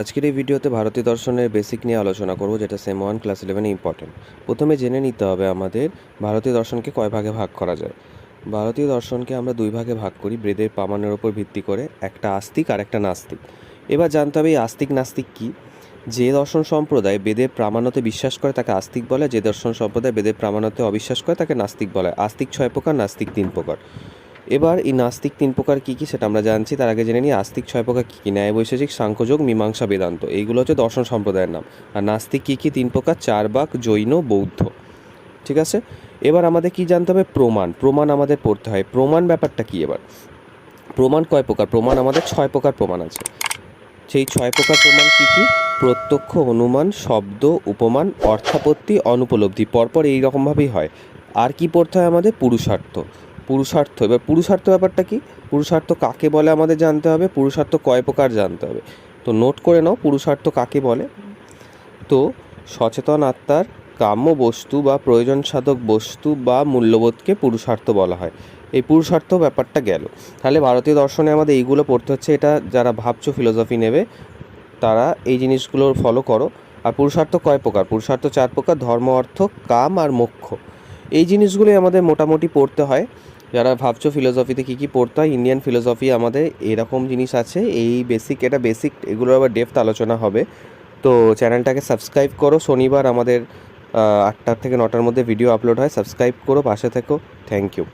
আজকের এই ভিডিওতে ভারতীয় দর্শনের বেসিক নিয়ে আলোচনা করব, যেটা সেম ওয়ান ক্লাস ইলেভেনে ইম্পর্টেন্ট প্রথমে জেনে নিতে হবে আমাদের ভারতীয় দর্শনকে কয় ভাগে ভাগ করা যায়। ভারতীয় দর্শনকে আমরা দুই ভাগে ভাগ করি, বেদের প্রামাণ্যের ওপর ভিত্তি করে একটা আস্তিক আর একটা নাস্তিক। এবার জানতে হবে এই আস্তিক নাস্তিক কী? যে দর্শন সম্প্রদায় বেদের প্রামাণ্যতে বিশ্বাস করে তাকে আস্তিক বলে, যে দর্শন সম্প্রদায় বেদের প্রামাণ্যতে অবিশ্বাস করে তাকে নাস্তিক বলে। আস্তিক ছয় প্রকার, নাস্তিক তিন প্রকার। এবার এই নাস্তিক তিন প্রকার কী কী সেটা আমরা জানছি, তার আগে জেনে নিই আস্তিক ছয় প্রকার কী কী ন্যায় বৈশেষিক সাংখ্যযোগ মীমাংসা, বেদান্ত। এইগুলো হচ্ছে দর্শন সম্প্রদায়ের নাম। আর নাস্তিক কী কী? তিন প্রকার চারবাক জৈন, বৌদ্ধ। ঠিক আছে? এবার আমাদের কি জানতে হবে? প্রমাণ। প্রমাণ আমাদের পড়তে হয়। প্রমাণ ব্যাপারটা কি এবার? প্রমাণ কয় প্রকার? প্রমাণ আমাদের ছয় প্রকার প্রমাণ আছে। সেই ছয় প্রকার প্রমাণ কী কী? প্রত্যক্ষ, অনুমান, শব্দ, উপমান, অর্থাপত্তি, অনুপলব্ধি। পরপর এই রকমভাবেই হয়। আর কি পড়তে হয় আমাদের? পুরুষার্থ। পুরুষার্থ, এবার পুরুষার্থ ব্যাপারটা কি? পুরুষার্থ কাকে বলে আমাদের জানতে হবে, পুরুষার্থ কয় প্রকার জানতে হবে। তো নোট করে নাও পুরুষার্থ কাকে বলে। তো সচেতন আত্মার কাম্য বস্তু বা প্রয়োজন সাধক বস্তু বা মূল্যবোধকে পুরুষার্থ বলা হয়। এই পুরুষার্থ ব্যাপারটা গেল। তাহলে ভারতীয় দর্শনে আমাদের এইগুলো পড়তে হচ্ছে, এটা যারা ভাবছ ফিলোসফি নেবে, তারা এই জিনিসগুলো ফলো করো। আর পুরুষার্থ কয় প্রকার? পুরুষার্থ চার প্রকার, ধর্ম, অর্থ, কাম আর মোক্ষ। এই জিনিসগুলোই আমাদের মোটামুটি পড়তে হয়। যারা ভাবছ ফিলোসফিতে কী কী পড়তে হয় ইন্ডিয়ান ফিলোসফি আমাদের এরকম জিনিস আছে, এই বেসিক এটা বেসিক এগুলোর আবার ডেপথ আলোচনা হবে। তো চ্যানেলটাকে সাবস্ক্রাইব করো, শনিবার আমাদের আটটার থেকে নটার মধ্যে ভিডিও আপলোড হয় সাবস্ক্রাইব করো, পাশে থেকো থ্যাংক ইউ